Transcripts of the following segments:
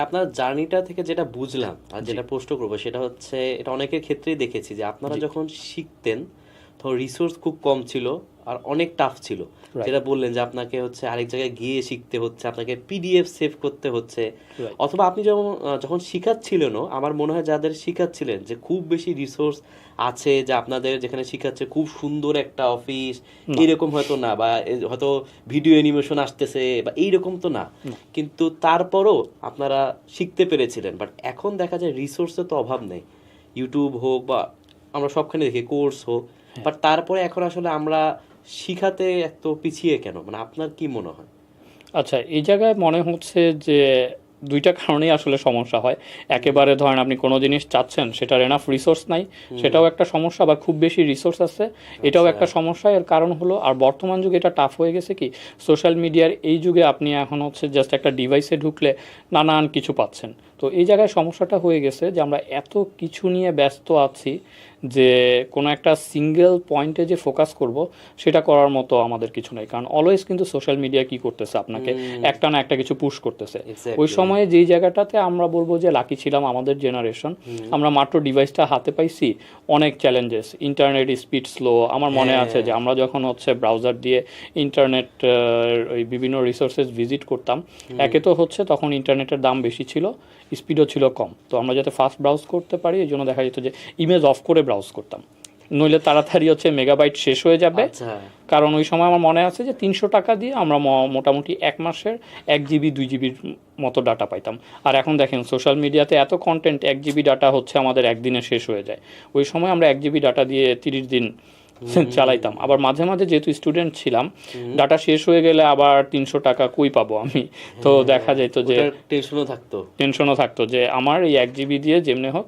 আপনার জার্নিটা থেকে যেটা বুঝলাম আর যেটা প্রশ্ন করব সেটা হচ্ছে এটা অনেকের ক্ষেত্রেই দেখেছি যে আপনারা যখন শিখতেন তো রিসোর্স খুব কম ছিল আর অনেক টাফ ছিল। যেটা বললেন যে আপনাকে হচ্ছে আরেক জায়গায় গিয়ে শিখতে হচ্ছে আপনাকে পিডিএফ সেভ করতে হচ্ছে। অথবা আপনি যখন যখন শিখাচ্ছিলেনও আমার মনে হয় যাদের শিখাচ্ছিলেন যে খুব বেশি রিসোর্স আছে যে আপনাদের যেখানে শিখাচ্ছে খুব সুন্দর একটা অফিস এইরকম হয়তো না বা হয়তো ভিডিও অ্যানিমেশন আসতেছে বা এইরকম তো না। কিন্তু তারপরও আপনারা শিখতে পেরেছিলেন। বাট এখন দেখা যায় রিসোর্সের তো অভাব নেই। ইউটিউব হোক বা আমরা সবখানে দেখি কোর্স হোক। বাট তারপরে এখন আসলে আমরা শিখাতে এত পিছিয়ে কেন? মানে আপনার কি মনে হয়? আচ্ছা এই জায়গায় মনে হচ্ছে যে দুইটা কারণেই আসলে সমস্যা হয়। একেবারে ধরেন আপনি কোনো জিনিস চাচ্ছেন সেটার এনাফ রিসোর্স নাই সেটাও একটা সমস্যা বা খুব বেশি রিসোর্স আছে এটাও একটা সমস্যা। এর কারণ হলো আর বর্তমান যুগে এটা টাফ হয়ে গেছে কি সোশ্যাল মিডিয়ার এই যুগে আপনি এখন হচ্ছে জাস্ট একটা ডিভাইসে ঢুকলে নানান কিছু পাচ্ছেন। তো এই জায়গায় সমস্যাটা হয়ে গেছে যে আমরা এত কিছু নিয়ে ব্যস্ত আছি যে কোনো একটা সিঙ্গেল পয়েন্টে যে ফোকাস করব সেটা করার মতো আমাদের কিছু নেই। কারণ অলওয়েজ কিন্তু সোশ্যাল মিডিয়া কি করতেছে আপনাকে? একটা না একটা কিছু পুশ করতেছে। ওই সময়ে যেই জায়গাটাতে আমরা বলব যে লাকি ছিলাম আমাদের জেনারেশন আমরা মাত্র ডিভাইসটা হাতে পাইছি অনেক চ্যালেঞ্জেস ইন্টারনেট স্পিড স্লো আমার মনে আছে যে আমরা যখন হচ্ছে ব্রাউজার দিয়ে ইন্টারনেট ওই বিভিন্ন রিসোর্সেস ভিজিট করতাম একে তো হচ্ছে তখন ইন্টারনেটের দাম বেশি ছিল স্পিডও ছিল কম। তো আমরা যাতে ফাস্ট ব্রাউজ করতে পারি এই জন্য দেখা যেত যে ইমেজ অফ করে ব্রাউজ করতাম। নইলে তাড়াতাড়ি হচ্ছে মেগাবাইট শেষ হয়ে যাবে। আচ্ছা। কারণ ওই সময় আমার মনে আছে যে তিনশো টাকা দিয়ে আমরা মোটামুটি এক মাসের এক জিবি দুই জিবির মতো ডাটা পাইতাম। আর এখন দেখেন সোশ্যাল মিডিয়াতে এত কন্টেন্ট এক জিবি ডাটা হচ্ছে আমাদের একদিনে শেষ হয়ে যায়। ওই সময় আমরা এক জিবি ডাটা দিয়ে তিরিশ দিন চালাইতাম। আবার মাঝে মাঝে যেহেতু স্টুডেন্ট ছিলাম ডাটা শেষ হয়ে গেলে আবার তিনশো টাকা কই পাবো আমি? তো দেখা যেত যে টেনশনও থাকতো। টেনশনও থাকতো যে আমার এই এক জিবি দিয়ে যেমনি হোক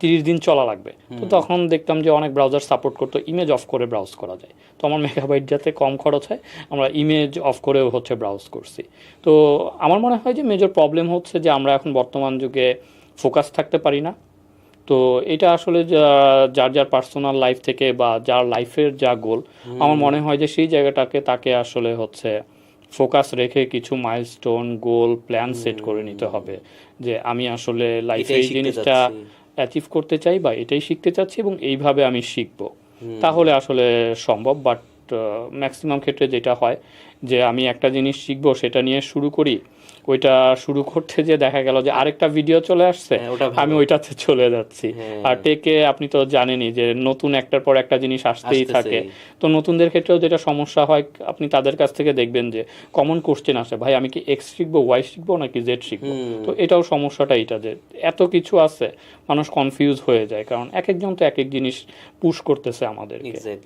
তিরিশ দিন চলা লাগবে। তো তখন দেখতাম যে অনেক ব্রাউজার সাপোর্ট করতো ইমেজ অফ করে ব্রাউজ করা যায়। তো আমার মেগাবাইট যাতে কম খরচ হয় আমরা ইমেজ অফ করেও হচ্ছে ব্রাউজ করছি। তো আমার মনে হয় যে মেজর প্রবলেম হচ্ছে যে আমরা এখন বর্তমান যুগে ফোকাস থাকতে পারি না। তো এটা আসলে যার যার পার্সোনাল লাইফ থেকে বা যার লাইফের যা গোল আমার মনে হয় যে সেই জায়গাটাকে তাকে আসলে হচ্ছে ফোকাস রেখে কিছু মাইলস্টোন গোল প্ল্যান সেট করে নিতে হবে। যে আমি আসলে লাইফে এই জিনিসটা। অ্যাচিভ করতে চাই বা এটাই শিখতে চাচ্ছি এবং এইভাবে আমি শিখব। তাহলে আসলে সম্ভব বাট ম্যাক্সিমাম ক্ষেত্রে যেটা হয় যে আমি একটা জিনিস শিখব সেটা নিয়ে শুরু করি। ওইটা শুরু করতে যে দেখা গেল যে আরেকটা ভিডিও চলে আসছে হ্যাঁ। আমি ওইটাতে চলে যাচ্ছি। হ্যাঁ। আর টেকে আপনি তো জানেনই যে নতুন একটার পর একটা জিনিস আসতেই থাকে। তো নতুনদের ক্ষেত্রেও যেটা সমস্যা হয় আপনি তাদের কাছ থেকে দেখবেন যে কমন কোশ্চেন আসে ভাই আমি কি এক্স শিখব ওয়াই শিখব নাকি জেড শিখব? তো এটাও সমস্যাটা এটা যে এত কিছু আছে মানুষ কনফিউজ হয়ে যায়। কারণ এক একজন তো এক এক জিনিস পুশ করতেছে আমাদেরকে।